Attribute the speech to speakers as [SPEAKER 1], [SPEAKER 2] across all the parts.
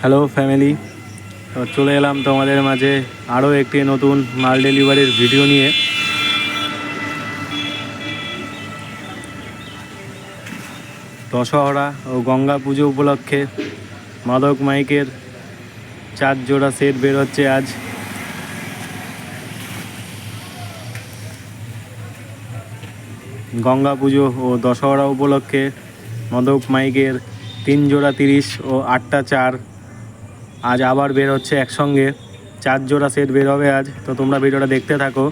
[SPEAKER 1] Hello family চলে এলাম তোমাদের মাঝে আরও একটি নতুন মাল ডেলিভারির ভিডিও নিয়ে। দশহরা ও গঙ্গা পুজো উপলক্ষে মাদক মাইকের চার জোড়া সেট বের হচ্ছে আজ। গঙ্গা পুজো ও দশহরা উপলক্ষে মাদক মাইকের তিন জোড়া তিরিশ ও আটটা চার আজ আবার বের হচ্ছে একসঙ্গে। চার জোড়া সেট বের হবে আজ। তো তোমরা ভিডিওটা দেখতে থাকো।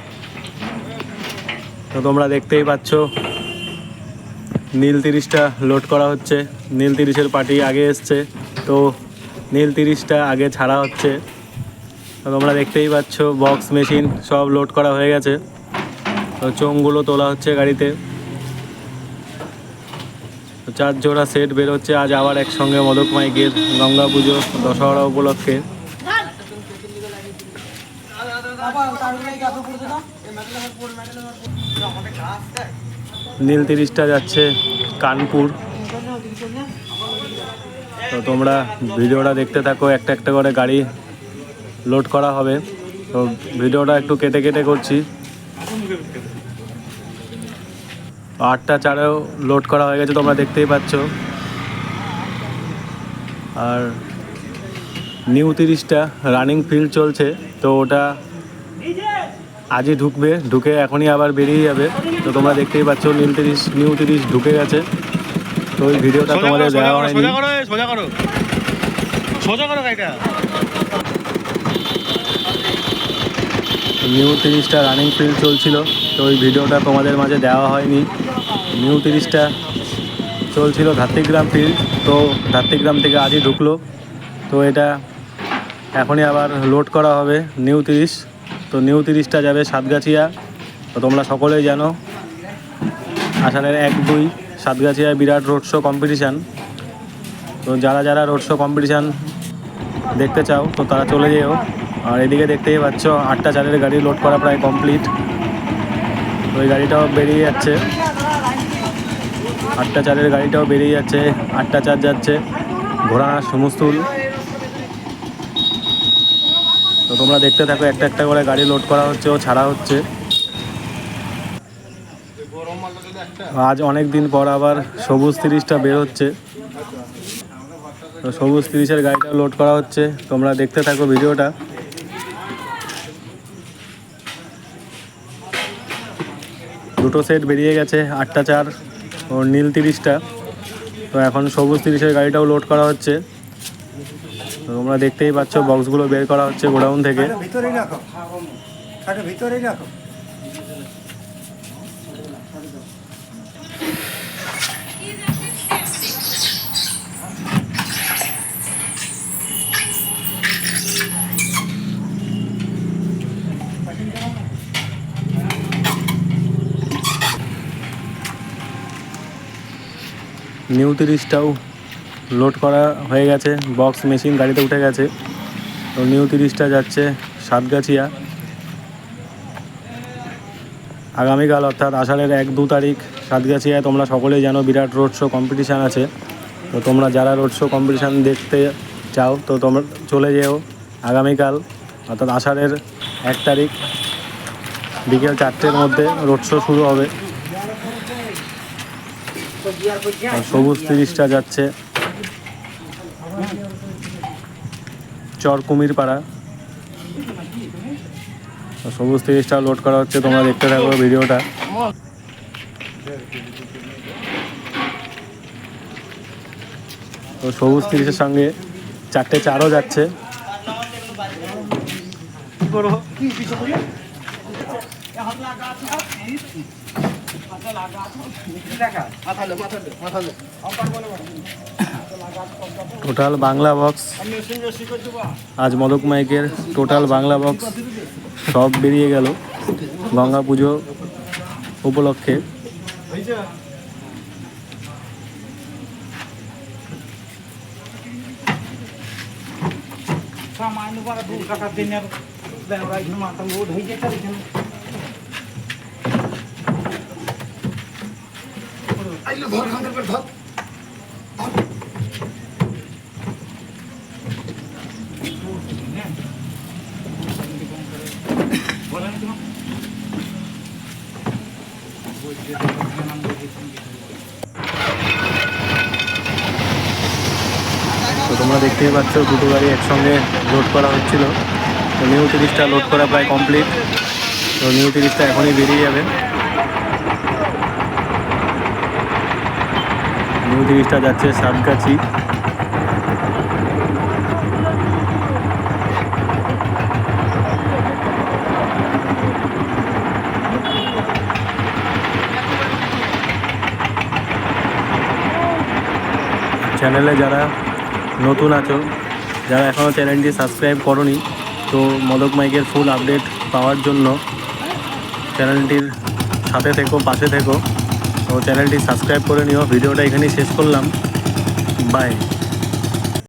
[SPEAKER 1] তো তোমরা দেখতেই পাচ্ছ, নীল তিরিশটা লোড করা হচ্ছে। নীল তিরিশের পার্টি আগে এসছে। তো নীল তিরিশটা আগে ছাড়া হচ্ছে। তো তোমরা দেখতেই পাচ্ছ বক্স মেশিন সব লোড করা হয়ে গেছে। তো চোঙগুলো তোলা হচ্ছে গাড়িতে। চার জোড়া সেট বেরোচ্ছে। আজ আবার একসঙ্গে মদক মাইকের গঙ্গা পুজো, দশহরা উপলক্ষে। নীল তিরিশটা যাচ্ছে কানপুর। তো তোমরা ভিডিওটা দেখতে থাকো, একটা একটা করে গাড়ি লোড করা হবে। তো ভিডিওটা একটু কেটে কেটে করছি। আটটা চারেও লোড করা হয়ে গেছে তোমরা দেখতেই পাচ্ছ। আর নিউ তিরিশটা রানিং ফিল্ড চলছে তো ওটা আজই ঢুকবে ঢুকে এখনই আবার বেরিয়ে যাবে। তো তোমরা দেখতেই পাচ্ছ নীল তিরিশ নিউ তিরিশ ঢুকে গেছে। তো ওই ভিডিওটা তোমাদের দেওয়া হয়নি।
[SPEAKER 2] সোজা করো সোজা করো। গাড়িটা।
[SPEAKER 1] নিউ তিরিশটা রানিং ফিল্ড চলছিল। তো ওই ভিডিওটা তোমাদের মাঝে দেওয়া হয়নি। নিউ তিরিশটা চলছিল ধাত্রিগ্রাম ফিল্ড তো ধাত্রিগ্রাম থেকে আজই ঢুকলো। তো এটা এখনই আবার লোড করা হবে নিউ তিরিশ। তো নিউ তিরিশটা যাবে সাতগাছিয়া, তো তোমরা সকলেই জানো। আষাঢ়ের এক দুই সাতগাছিয়ায় বিরাট রোড শো কম্পিটিশান তো যারা যারা রোড শো কম্পিটিশান দেখতে চাও, তো তারা চলে যেও। আর এদিকে দেখতেই পাচ্ছ, আটটা চারের গাড়ি লোড করা প্রায় কমপ্লিট ওই গাড়িটাও বেরিয়ে যাচ্ছে। আটটা চারের গাড়িটাও বেরিয়ে যাচ্ছে, আটটা চার যাচ্ছে ঘোড়ানা সমস্তুল। তো তোমরা দেখতে থাকো, একটা একটা করে গাড়ি লোড করা হচ্ছে ও ছাড়া হচ্ছে। আজ অনেক দিন পর আবার সবুজ তিরিশটা বের হচ্ছে। তো সবুজ তিরিশের গাড়িটা লোড করা হচ্ছে। তোমরা দেখতে থাকো ভিডিওটা। দুটো সেট বেরিয়ে গেছে, আটটা চার, ও নীল তিরিশটা। তো এখন সবুজ তিরিশের গাড়িটাও লোড করা হচ্ছে। তোমরা দেখতেই পাচ্ছ বক্সগুলো বের করা হচ্ছে গোডাউন থেকে।
[SPEAKER 3] ভিতরে রাখো। ভিতরে রাখো।
[SPEAKER 1] নিউ তিরিশটাও লোড করা হয়ে গেছে বক্স মেশিন গাড়িতে উঠে গেছে। তো নিউ তিরিশটা যাচ্ছে সাতগাছিয়া। আগামীকাল অর্থাৎ আষাঢ়ের এক দু তারিখ সাতগাছিয়ায় তোমরা সকলেই জানো বিরাট রোড শো কম্পিটিশান আছে। তো তোমরা যারা রোড শো কম্পিটিশান দেখতে চাও, তো তোমরা চলে যেও আগামীকাল। অর্থাৎ আষাঢ়ের এক তারিখ বিকেল চারটের মধ্যে রোড শো শুরু হবে। সবুজ তিরিশটা যাচ্ছে। চর কুমির পাড়া সবুজ তিরিশটা লোড করা হচ্ছে, তোমরা দেখতে থাকো ভিডিওটা। তো সবুজ তিরিশের সঙ্গে চারটে চারও যাচ্ছে। টোটাল বাংলা বক্স আজ মদক মাইকের টোটাল বাংলা বক্স সব বেরিয়ে গেল। গঙ্গা পুজো উপলক্ষে।
[SPEAKER 3] সামান্য দিনের মাথা ধুয়ে যেতে ধর খান ধর।
[SPEAKER 1] তো তোমরা দেখতেই পাচ্ছ, দুটো গাড়ি একসঙ্গে লোড করা হচ্ছিল। তো নিউ তিরিশটা লোড করা প্রায় কমপ্লিট তো নিউ তিরিশটা এখনই বেরিয়ে যাবে। নিউ তিরিশটা যাচ্ছে সাতগাছি। চ্যানেলে যারা নতুন আছো, যারা এখনও চ্যানেলটি সাবস্ক্রাইব করনি, তো মদক মাইকের ফুল আপডেট পাওয়ার জন্য চ্যানেলটির সাথে থেকো, পাশে থেকো। তো চ্যানেলটি সাবস্ক্রাইব করে নিও। ভিডিওটা এখানেই শেষ করলাম। বাই।